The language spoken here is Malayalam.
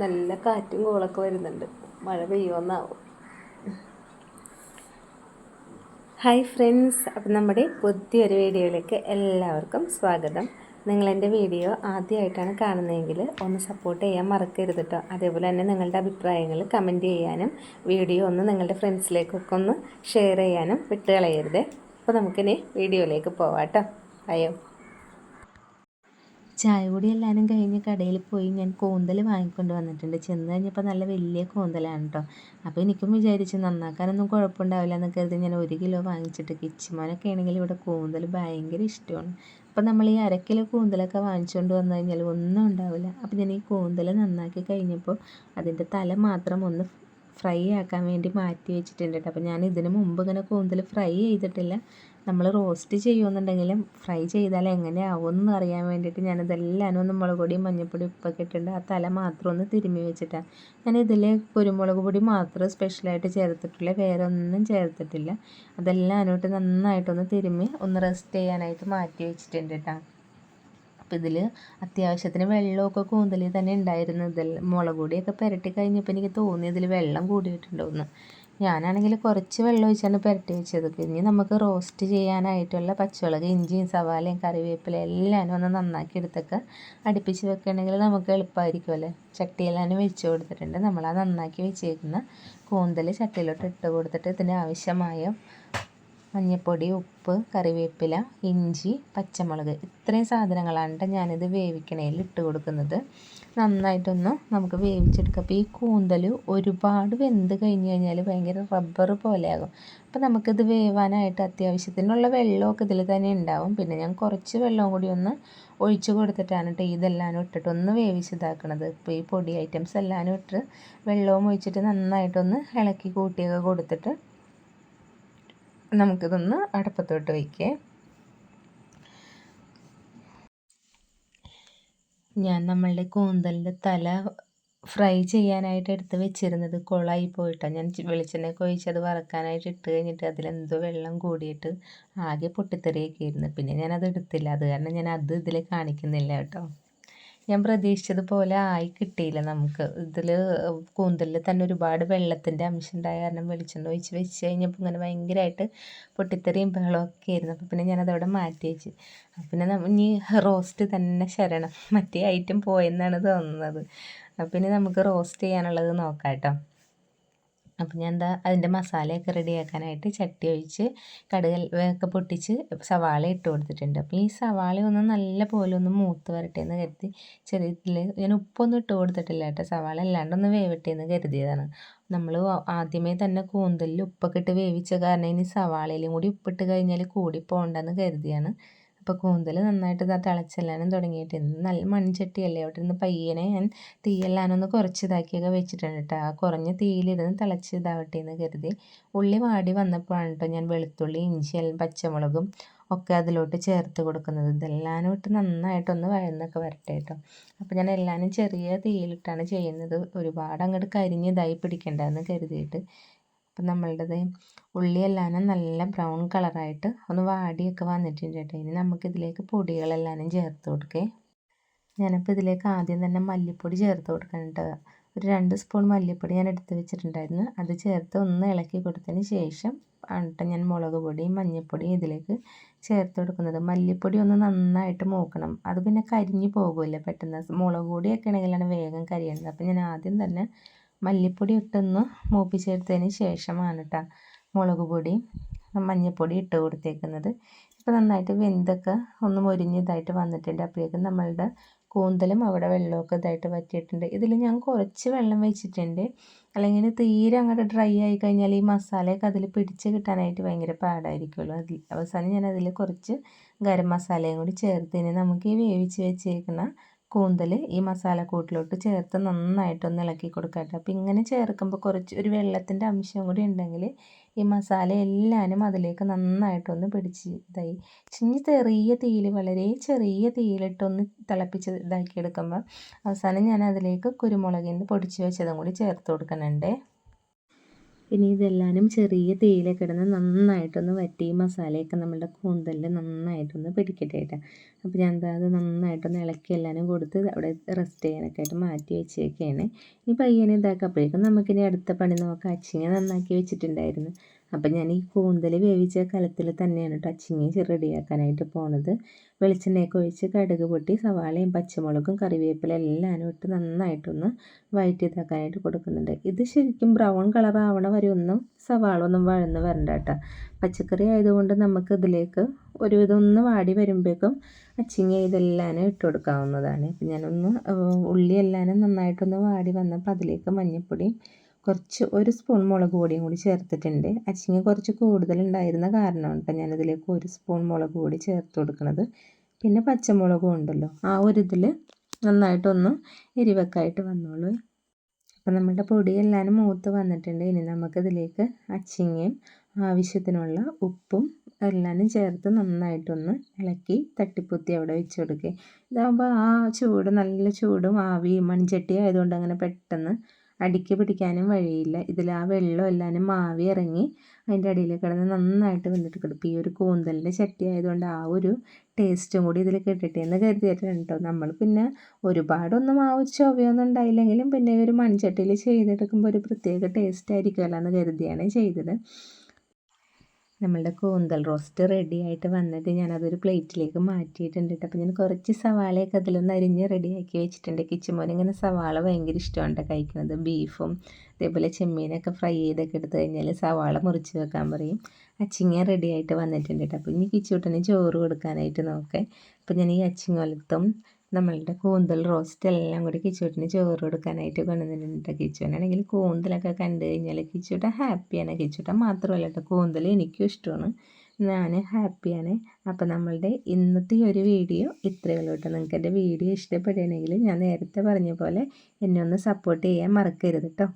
നല്ല കാറ്റും കോളൊക്കെ വരുന്നുണ്ട്. മഴ പെയ്യുമെന്നാവും ഹായ് ഫ്രണ്ട്സ് അപ്പം നമ്മുടെ പുതിയൊരു വീഡിയോയിലേക്ക് എല്ലാവർക്കും സ്വാഗതം. നിങ്ങൾ എന്റെ വീഡിയോ ആദ്യമായിട്ടാണ് കാണുന്നതെങ്കിൽ ഒന്ന് സപ്പോർട്ട് ചെയ്യാൻ മറക്കരുത് കേട്ടോ അതേപോലെ തന്നെ നിങ്ങളുടെ അഭിപ്രായങ്ങൾ കമന്റ് ചെയ്യാനും വീഡിയോ ഒന്ന് നിങ്ങളുടെ ഫ്രണ്ട്സിലേക്കൊക്കെ ഒന്ന് ഷെയർ ചെയ്യാനും വിട്ടുകളയരുത്. അപ്പോൾ നമുക്കിനി വീഡിയോയിലേക്ക് പോവാം കേട്ടോ അയ്യോ ചായ കൂടി എല്ലാവരും കഴിഞ്ഞ് കടയിൽ പോയി ഞാൻ കൂന്തൽ വാങ്ങിക്കൊണ്ട് വന്നിട്ടുണ്ട്. ചെന്ന് കഴിഞ്ഞപ്പോൾ നല്ല വലിയ കൂന്തലാണ് കേട്ടോ അപ്പോൾ എനിക്കും വിചാരിച്ചു നന്നാക്കാനൊന്നും കുഴപ്പമുണ്ടാവില്ല എന്ന് കരുതി ഞാൻ ഒരു കിലോ വാങ്ങിച്ചിട്ട് കിച്ചുമോനൊക്കെ ആണെങ്കിൽ ഇവിടെ കൂന്തൽ ഭയങ്കര ഇഷ്ടമാണ്. അപ്പോൾ നമ്മൾ ഈ അരക്കിലോ കിലോ കൂന്തലൊക്കെ വാങ്ങിച്ചുകൊണ്ട് വന്നു കഴിഞ്ഞാൽ ഒന്നും ഉണ്ടാവില്ല. അപ്പോൾ ഞാൻ ഈ കൂന്തൽ നന്നാക്കി കഴിഞ്ഞപ്പോൾ അതിന്റെ തല മാത്രം ഒന്ന് ഫ്രൈ ആക്കാൻ വേണ്ടി മാറ്റി വെച്ചിട്ടുണ്ട് കേട്ടോ. അപ്പോൾ ഞാൻ ഇതിന് മുമ്പ് ഇങ്ങനെ കൂന്തൽ ഫ്രൈ ചെയ്തിട്ടില്ല. നമ്മൾ റോസ്റ്റ് ചെയ്യുമെന്നുണ്ടെങ്കിലും ഫ്രൈ ചെയ്താൽ എങ്ങനെയാവും എന്ന് അറിയാൻ വേണ്ടിയിട്ട് ഞാനിതെല്ലാം ഒന്ന് മുളക് പൊടിയും മഞ്ഞൾപ്പൊടി ഉപ്പൊക്കെ ഇട്ടിട്ടുണ്ട്. ആ തല മാത്രം ഒന്ന് തിരുമ്മി വെച്ചിട്ടാണ് ഞാൻ ഇതിൽ കുരുമുളക് പൊടി മാത്രം സ്പെഷ്യലായിട്ട് ചേർത്തിട്ടില്ല. വേറെ ഒന്നും ചേർത്തിട്ടില്ല. അതെല്ലാം അതിനോട്ട് നന്നായിട്ടൊന്ന് തിരുമ്മി ഒന്ന് റെസ്റ്റ് ചെയ്യാനായിട്ട് മാറ്റി വെച്ചിട്ടുണ്ട് കേട്ടോ. അപ്പോൾ ഇതിൽ അത്യാവശ്യത്തിന് വെള്ളമൊക്കെ കൂന്തലിൽ തന്നെ ഉണ്ടായിരുന്നു. ഇതിൽ മുളക് പൊടിയൊക്കെ പുരട്ടി കഴിഞ്ഞപ്പോൾ എനിക്ക് തോന്നി ഇതിൽ വെള്ളം കൂടിയിട്ടുണ്ടോയെന്ന് ഞാനാണെങ്കിൽ കുറച്ച് വെള്ളം ഒഴിച്ചാണ് പുരട്ടി വെച്ചത്. പിന്നെ നമുക്ക് റോസ്റ്റ് ചെയ്യാനായിട്ടുള്ള പച്ചമുളക് ഇഞ്ചിയും സവാലയും കറിവേപ്പില എല്ലാം ഒന്ന് നന്നാക്കി എടുത്തൊക്കെ അടുപ്പിച്ച് വെക്കുകയാണെങ്കിൽ നമുക്ക് എളുപ്പമായിരിക്കുമല്ലേ ചട്ടിയെല്ലാം വെച്ച് കൊടുത്തിട്ടുണ്ട്. നമ്മൾ ആ നന്നാക്കി വെച്ചേക്കുന്ന കൂന്തൽ ചട്ടിയിലോട്ട് ഇട്ട് കൊടുത്തിട്ട് ഇതിന് ആവശ്യമായ മഞ്ഞൾപ്പൊടി ഉപ്പ് കറിവേപ്പില ഇഞ്ചി പച്ചമുളക് ഇത്രയും സാധനങ്ങളാണ് ഞാനിത് വേവിക്കണേൽ ഇട്ട് കൊടുക്കുന്നത്. നന്നായിട്ടൊന്ന് നമുക്ക് വേവിച്ചെടുക്കാം. അപ്പോൾ ഈ കൂന്തൽ ഒരുപാട് വെന്ത് കഴിഞ്ഞ് കഴിഞ്ഞാൽ ഭയങ്കര റബ്ബർ പോലെയാകും. അപ്പോൾ നമുക്കിത് വേവാനായിട്ട് അത്യാവശ്യത്തിനുള്ള വെള്ളമൊക്കെ ഇതിൽ തന്നെ ഉണ്ടാവും. പിന്നെ ഞാൻ കുറച്ച് വെള്ളവും കൂടി ഒന്ന് ഒഴിച്ചു കൊടുത്തിട്ടാണ് കേട്ടോ ഇതെല്ലാം ഇട്ടിട്ട് ഒന്ന് വേവിച്ചിതാക്കണത് ഇപ്പോൾ ഈ പൊടി ഐറ്റംസ് എല്ലാം ഇട്ട് വെള്ളവും ഒഴിച്ചിട്ട് നന്നായിട്ടൊന്ന് ഇളക്കി കൂട്ടിയൊക്കെ കൊടുത്തിട്ട് നമുക്കിതൊന്ന് അടപ്പത്തോട്ട് വയ്ക്കേ. ഞാൻ നമ്മളുടെ കൂന്തലിന്റെ തല ഫ്രൈ ചെയ്യാനായിട്ട് എടുത്ത് വെച്ചിരുന്നത് കുളമായി പോയിട്ടാണ്. ഞാൻ വെളിച്ചെണ്ണയൊക്കെ ഒഴിച്ച് അത് വറക്കാനായിട്ട് ഇട്ട് കഴിഞ്ഞിട്ട് അതിലെന്തോ വെള്ളം കൂടിയിട്ട് ആകെ പൊട്ടിത്തെറിയൊക്കെ ആയിരുന്നു പിന്നെ ഞാനത് എടുത്തില്ല. അത് കാരണം ഞാൻ അത് ഇതിൽ കാണിക്കുന്നില്ല കേട്ടോ. ഞാൻ പ്രതീക്ഷിച്ചതുപോലെ ആയി കിട്ടിയില്ല നമുക്ക്. ഇതിൽ കൂന്തലിൽ തന്നെ ഒരുപാട് വെള്ളത്തിന്റെ അംശം ഉണ്ടായ കാരണം വെളിച്ചെണ്ണ ഒഴിച്ച് വെച്ച് കഴിഞ്ഞപ്പോൾ ഇങ്ങനെ ഭയങ്കരമായിട്ട് പൊട്ടിത്തെറിയും ബഹളമൊക്കെ ആയിരുന്നു. അപ്പോൾ പിന്നെ ഞാനതവിടെ മാറ്റി വെച്ച്. പിന്നെ ഇനി റോസ്റ്റ് തന്നെ ശരണം. മറ്റേ ഐറ്റം പോയെന്നാണ് തോന്നുന്നത്. അപ്പം പിന്നെ നമുക്ക് റോസ്റ്റ് ചെയ്യാനുള്ളത് നോക്കാം കേട്ടോ. അപ്പം ഞാൻ എന്താ അതിന്റെ മസാലയൊക്കെ റെഡിയാക്കാനായിട്ട് ചട്ടി ഒഴിച്ച് കടുകൽ ഒക്കെ പൊട്ടിച്ച് സവാള ഇട്ട് കൊടുത്തിട്ടുണ്ട്. അപ്പോൾ ഈ സവാള ഒന്ന് നല്ല പോലെ ഒന്ന് മൂത്ത് വരട്ടെ എന്ന് കരുതി ചെറിയ ഞാൻ ഉപ്പൊന്നും ഇട്ട് കൊടുത്തിട്ടില്ല കേട്ടോ. സവാള അല്ലാണ്ടൊന്ന് വേവട്ടെ എന്ന് കരുതിയതാണ്. നമ്മൾ ആദ്യമേ തന്നെ കൂന്തലിൽ ഉപ്പൊക്കെ ഇട്ട് വേവിച്ച കാരണം ഇനി സവാളയിലും കൂടി ഉപ്പിട്ട് കഴിഞ്ഞാൽ കൂടി പോകണ്ടെന്ന് കരുതിയാണ്. അപ്പോൾ കൂന്തൽ നന്നായിട്ട് ഇതാ തിളച്ചെല്ലാനും തുടങ്ങിയിട്ട്. നല്ല മൺചട്ടിയല്ലേ? അവിടെ നിന്ന് പയ്യനെ ഞാൻ തീയെല്ലാനൊന്ന് കുറച്ച് ഇതാക്കിയൊക്കെ വെച്ചിട്ടുണ്ട് കേട്ടോ ആ കുറഞ്ഞ തീയിലിരുന്ന് തിളച്ച് ഇതാവട്ടെ എന്ന് കരുതി ഉള്ളി വാടി വന്നപ്പോഴാണ് കേട്ടോ ഞാൻ വെളുത്തുള്ളി ഇഞ്ചി പച്ചമുളകും ഒക്കെ അതിലോട്ട് ചേർത്ത് കൊടുക്കുന്നത്. ഇതെല്ലാം ഇട്ട് നന്നായിട്ടൊന്ന് വഴന്നൊക്കെ വരട്ടെ കേട്ടോ അപ്പോൾ ഞാൻ എല്ലാവരും ചെറിയ തീയിലിട്ടാണ് ചെയ്യുന്നത്. ഒരുപാട് അങ്ങോട്ട് കരിഞ്ഞ് ഇതായി പിടിക്കേണ്ടതെന്ന് കരുതിയിട്ട് അപ്പം നമ്മളുടേത് ഉള്ളിയെല്ലാം നല്ല ബ്രൗൺ കളറായിട്ട് ഒന്ന് വാടിയൊക്കെ വന്നിട്ടുണ്ട് കേട്ടോ. ഇനി നമുക്കിതിലേക്ക് പൊടികളെല്ലാം ചേർത്ത് കൊടുക്കേ. ഞാനിപ്പോൾ ഇതിലേക്ക് ആദ്യം തന്നെ മല്ലിപ്പൊടി ചേർത്ത് കൊടുക്കുന്നുണ്ട് ഒരു രണ്ട് സ്പൂൺ മല്ലിപ്പൊടി ഞാൻ എടുത്ത് വെച്ചിട്ടുണ്ടായിരുന്നു. അത് ചേർത്ത് ഒന്ന് ഇളക്കി കൊടുത്തതിന് ശേഷം ആണ് ഞാൻ മുളക് പൊടിയും മഞ്ഞൾപ്പൊടിയും ഇതിലേക്ക് ചേർത്ത് കൊടുക്കുന്നത്. മല്ലിപ്പൊടി ഒന്ന് നന്നായിട്ട് മൂക്കണം. അത് പിന്നെ കരിഞ്ഞു പോകുമല്ലോ പെട്ടെന്ന്. മുളക് പൊടിയൊക്കെ ആണെങ്കിലാണ് വേഗം കരിയുന്നത് അപ്പം ഞാൻ ആദ്യം തന്നെ മല്ലിപ്പൊടി ഇട്ടൊന്ന് മൂപ്പിച്ചെടുത്തതിന് ശേഷമാണ് കേട്ടോ മുളക് പൊടി മഞ്ഞൾപ്പൊടി ഇട്ട് കൊടുത്തേക്കുന്നത്. ഇപ്പോൾ നന്നായിട്ട് വെന്തൊക്കെ ഒന്ന് മൊരിഞ്ഞതായിട്ട് വന്നിട്ടുണ്ട്. അപ്പോഴേക്കും നമ്മളുടെ കൂന്തലും അവിടെ വെള്ളമൊക്കെ ഇതായിട്ട് വറ്റിയിട്ടുണ്ട്. ഇതിൽ ഞാൻ കുറച്ച് വെള്ളം വെച്ചിട്ടുണ്ട്. അല്ലെങ്കിൽ തീരെ അങ്ങോട്ട് ഡ്രൈ ആയി കഴിഞ്ഞാൽ ഈ മസാലയൊക്കെ അതിൽ പിടിച്ച് കിട്ടാനായിട്ട് ഭയങ്കര പാടായിരിക്കുമല്ലോ. അതിൽ അവസാനം ഞാൻ അതിൽ കുറച്ച് ഗരം മസാലയും കൂടി ചേർത്തിന് നമുക്ക് ഈ വേവിച്ച് വെച്ചേക്കുന്ന കൂന്തൽ ഈ മസാലക്കൂട്ടിലോട്ട് ചേർത്ത് നന്നായിട്ടൊന്ന് ഇളക്കി കൊടുക്കട്ടെ അപ്പോൾ ഇങ്ങനെ ചേർക്കുമ്പോൾ കുറച്ച് ഒരു വെള്ളത്തിന്റെ അംശം കൂടി ഉണ്ടെങ്കിൽ ഈ മസാല എല്ലാനും അതിലേക്ക് നന്നായിട്ടൊന്ന് പിടിച്ച് ഇതായി. ചിഞ്ഞ് ചെറിയ തീയിൽ വളരെ ചെറിയ തീയിലിട്ടൊന്ന് തിളപ്പിച്ച് ഇതാക്കിയെടുക്കുമ്പോൾ അവസാനം ഞാൻ അതിലേക്ക് കുരുമുളകിന്റെ പൊടിച്ച് വെച്ചതും കൂടി ചേർത്ത് കൊടുക്കുന്നുണ്ട്. ഇനി ഇതെല്ലാനും ചെറിയ തേയില ഇടുന്ന നന്നായിട്ടൊന്ന് വറ്റി മസാലയൊക്കെ നമ്മളുടെ കൂന്തലിൽ നന്നായിട്ടൊന്ന് പിടിക്കട്ടെ കേട്ടോ അപ്പോൾ ഞാൻ എന്താ അത് നന്നായിട്ടൊന്ന് ഇളക്കി എല്ലാവരും കൊടുത്ത് അവിടെ റെസ്റ്റ് ചെയ്യാനൊക്കെ ആയിട്ട് മാറ്റി വെച്ചേക്കാണ്. ഇനി പയ്യനെ ഇതാക്കപ്പോഴേക്കും നമുക്കിനി അടുത്ത പണി നോക്കാം. അച്ചിങ്ങ നന്നാക്കി വെച്ചിട്ടുണ്ടായിരുന്നു. അപ്പം ഞാൻ ഈ കൂന്തൽ വേവിച്ച കലത്തിൽ തന്നെയാണ് കേട്ടോ അച്ചിങ്ങ റെഡിയാക്കാനായിട്ട് പോണത്. വെളിച്ചെണ്ണയൊക്കെ ഒഴിച്ച് കടുക് പൊട്ടി സവാളയും പച്ചമുളകും കറിവേപ്പില എല്ലാം ഇട്ട് നന്നായിട്ടൊന്ന് വയറ്റി ഇതാക്കാനായിട്ട് കൊടുക്കുന്നുണ്ട്. ഇത് ശരിക്കും ബ്രൗൺ കളർ ആവണ വരെ ഒന്നും സവാള ഒന്നും വഴന്ന് വരണ്ട കേട്ടോ. പച്ചക്കറി ആയതുകൊണ്ട് നമുക്ക് ഇതിലേക്ക് ഒരുവിധം ഒന്ന് വാടി വരുമ്പോഴേക്കും അച്ചിങ്ങ ഇതെല്ലാം ഇട്ട് കൊടുക്കാവുന്നതാണ്. ഇപ്പം ഞാനൊന്ന് ഉള്ളി എല്ലാനും നന്നായിട്ടൊന്ന് വാടി വന്നപ്പോൾ അതിലേക്ക് മഞ്ഞൾപ്പൊടിയും കുറച്ച് ഒരു സ്പൂൺ മുളക് പൊടിയും കൂടി ചേർത്തിട്ടുണ്ട്. അച്ചിങ്ങ കുറച്ച് കൂടുതലുണ്ടായിരുന്ന കാരണമാണ് കേട്ടോ ഞാനതിലേക്ക് ഒരു സ്പൂൺ മുളക് പൊടി ചേർത്ത് കൊടുക്കുന്നത് പിന്നെ പച്ചമുളകും ഉണ്ടല്ലോ ആ ഒരു ഇതിൽ നന്നായിട്ടൊന്ന് എരിവക്കായിട്ട് വന്നോളൂ. അപ്പം നമ്മുടെ പൊടിയെല്ലാം മൂത്ത് വന്നിട്ടുണ്ട്. ഇനി നമുക്കിതിലേക്ക് അച്ചിങ്ങയും ആവശ്യത്തിനുള്ള ഉപ്പും എല്ലാം ചേർത്ത് നന്നായിട്ടൊന്ന് ഇളക്കി തട്ടിപ്പൊത്തി അവിടെ വെച്ച് കൊടുക്കുക ഇതാകുമ്പോൾ ആ ചൂട് നല്ല ചൂടും ആവി മൺചട്ടി ആയതുകൊണ്ട് അങ്ങനെ പെട്ടെന്ന് അടിക്ക് പിടിക്കാനും വഴിയില്ല. ഇതിൽ ആ വെള്ളം എല്ലാം മാവി ഇറങ്ങി അതിന്റെ അടിയിൽ കിടന്ന് നന്നായിട്ട് വെന്തിട്ട് കിടക്കും. ഈ ഒരു കൂന്തലിന്റെ ചട്ടി ആയതുകൊണ്ട് ആ ഒരു ടേസ്റ്റും കൂടി ഇതിൽ കിട്ടട്ടെ എന്ന് കരുതിയിട്ടാണ് കേട്ടോ നമ്മൾ പിന്നെ ഒരുപാടൊന്നും ആ ഒരു ചൊവ്വയൊന്നും ഉണ്ടായില്ലെങ്കിലും പിന്നെ ഒരു മൺചട്ടിയിൽ ചെയ്തെടുക്കുമ്പോൾ ഒരു പ്രത്യേക ടേസ്റ്റ് ആയിരിക്കുമല്ലോ എന്ന് കരുതിയാണ് ചെയ്തത്. നമ്മളുടെ കൂന്തൽ റോസ്റ്റ് റെഡി ആയിട്ട് വന്നിട്ട് ഞാനതൊരു പ്ലേറ്റിലേക്ക് മാറ്റിയിട്ടുണ്ട് കേട്ടോ അപ്പോൾ ഞാൻ കുറച്ച് സവാളയൊക്കെ അതിലൊന്ന് അരിഞ്ഞ് റെഡിയാക്കി വെച്ചിട്ടുണ്ട്. കിച്ചൻ മോൻ ഇങ്ങനെ സവാള ഭയങ്കര ഇഷ്ടമുണ്ട് കഴിക്കുന്നത്. ബീഫും അതേപോലെ ചെമ്മീനൊക്കെ ഫ്രൈ ചെയ്തൊക്കെ എടുത്തു കഴിഞ്ഞാൽ സവാള മുറിച്ച് വെക്കാൻ പറയും. അച്ചിങ്ങ റെഡി ആയിട്ട് വന്നിട്ടുണ്ട് കേട്ടോ അപ്പോൾ ഇനി കിച്ചൂട്ടന് ചോറ് കൊടുക്കാനായിട്ട് നോക്കേ. അപ്പോൾ ഞാൻ ഈ അച്ചിങ്ങോലത്തും നമ്മളുടെ കൂന്തൽ റോസ്റ്റ് എല്ലാം കൂടി കിച്ചൂട്ടിന് ചോറ് കൊടുക്കാനായിട്ട് കൊണ്ടുവന്നിട്ടുണ്ട്. കിച്ചുവിനാണെങ്കിൽ കൂന്തലൊക്കെ കണ്ടു കഴിഞ്ഞാൽ കിച്ചൂട്ട ഹാപ്പിയാണ് കിച്ചൂട്ട മാത്രമല്ല കേട്ടോ കൂന്തൽ എനിക്കും ഇഷ്ടമാണ്. ഞാൻ ഹാപ്പിയാണ് അപ്പോൾ നമ്മളുടെ ഇന്നത്തെ ഒരു വീഡിയോ ഇത്രയേ ഉള്ളൂ കേട്ടോ നിങ്ങൾക്ക് എന്റെ വീഡിയോ ഇഷ്ടപ്പെടുകയാണെങ്കിൽ ഞാൻ നേരത്തെ പറഞ്ഞ പോലെ എന്നെ ഒന്ന് സപ്പോർട്ട് ചെയ്യാൻ മറക്കരുത് കേട്ടോ